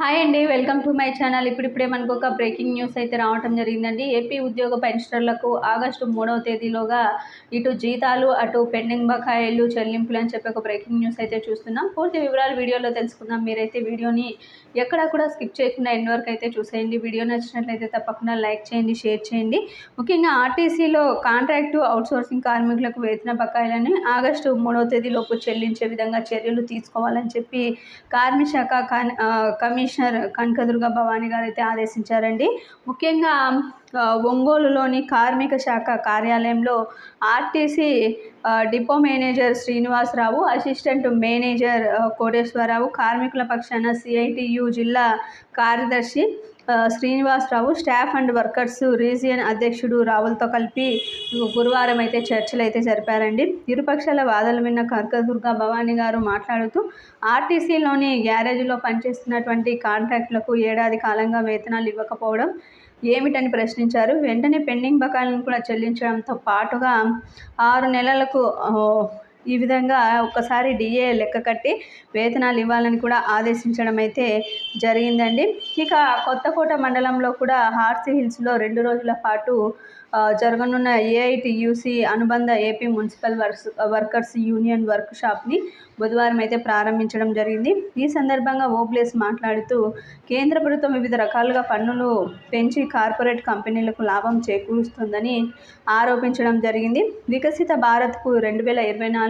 Hi అండి welcome to my channel. ఇప్పుడిప్పుడే మనకు ఒక బ్రేకింగ్ న్యూస్ అయితే రావటం జరిగిందండి. ఏపీ ఉద్యోగ పెన్షనర్లకు ఆగస్టు మూడవ తేదీలోగా ఇటు జీతాలు అటు పెండింగ్ బకాయిలు చెల్లింపులు అని చెప్పి ఒక బ్రేకింగ్ న్యూస్ అయితే చూస్తున్నాం. పూర్తి వివరాలు వీడియోలో తెలుసుకుందాం. మీరైతే వీడియోని ఎక్కడా కూడా స్కిప్ చేయకుండా ఎండ్ వరకు అయితే చూసేయండి. వీడియో నచ్చినట్లయితే తప్పకుండా లైక్ చేయండి షేర్ చేయండి. ముఖ్యంగా ఆర్టీసీలో కాంట్రాక్టు అవుట్సోర్సింగ్ కార్మికులకు వేతన బకాయిలని ఆగస్టు మూడవ తేదీలోపు చెల్లించే విధంగా చర్యలు తీసుకోవాలని చెప్పి కార్మిక శాఖ కమిషన్ కమిషనర్ కనకదుర్గ భవానీ గారు అయితే ఆదేశించారండి. ముఖ్యంగా ఒంగోలులోని కార్మిక శాఖ కార్యాలయంలో RTC depot manager Srinivasarao assistant manager Koteswararao కార్మికుల పక్షాన సిఐటియు జిల్లా కార్యదర్శి Srinivasarao staff and workers region అధ్యక్షుడు రావులతో కలిపి గురువారం అయితే చర్చలు అయితే జరిపారండి. ఇరుపక్షాల వాదనలు విన్న కనకదుర్గ భవానీ గారు మాట్లాడుతూ ఆర్టీసీలోని గ్యారేజ్లో పనిచేస్తున్నటువంటి కాంట్రాక్టులకు ఏడాది కాలంగా వేతనాలు ఇవ్వకపోవడం ఏమిటని ప్రశ్నించారు. వెంటనే పెండింగ్ బకాయిలను కూడా చెల్లించడంతో పాటుగా ఆరు నెలలకు ఈ విధంగా ఒక్కసారి డిఏ లెక్క కట్టి వేతనాలు ఇవ్వాలని కూడా ఆదేశించడం అయితే జరిగిందండి. ఇక కొత్తకోట మండలంలో కూడా హార్సీ హిల్స్లో రెండు రోజుల పాటు జరగనున్న ఏఐటియూసి అనుబంధ AP municipal works workers union work షాప్ని బుధవారం అయితే ప్రారంభించడం జరిగింది. ఈ సందర్భంగా ఓబ్లేస్ మాట్లాడుతూ కేంద్ర ప్రభుత్వం వివిధ రకాలుగా పన్నులు పెంచి కార్పొరేట్ కంపెనీలకు లాభం చేకూరుస్తుందని ఆరోపించడం జరిగింది. వికసిత భారత్కు రెండు వేల ఇరవై నాలుగు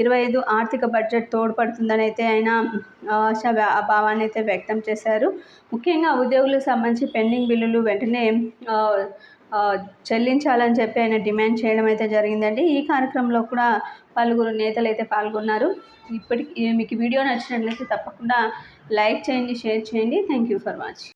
ఇరవై ఐదు ఆర్థిక బడ్జెట్ తోడ్పడుతుందని అయితే ఆయన ఆశ భావాన్ని అయితే వ్యక్తం చేశారు. ముఖ్యంగా ఉద్యోగులకు సంబంధించి పెండింగ్ బిల్లులు వెంటనే చెల్లించాలని చెప్పి ఆయన డిమాండ్ చేయడం అయితే జరిగిందండి. ఈ కార్యక్రమంలో కూడా పలువురు నేతలు అయితే పాల్గొన్నారు. ఇప్పటికి మీకు వీడియో నచ్చినట్లయితే తప్పకుండా లైక్ చేయండి షేర్ చేయండి. Thank you for watching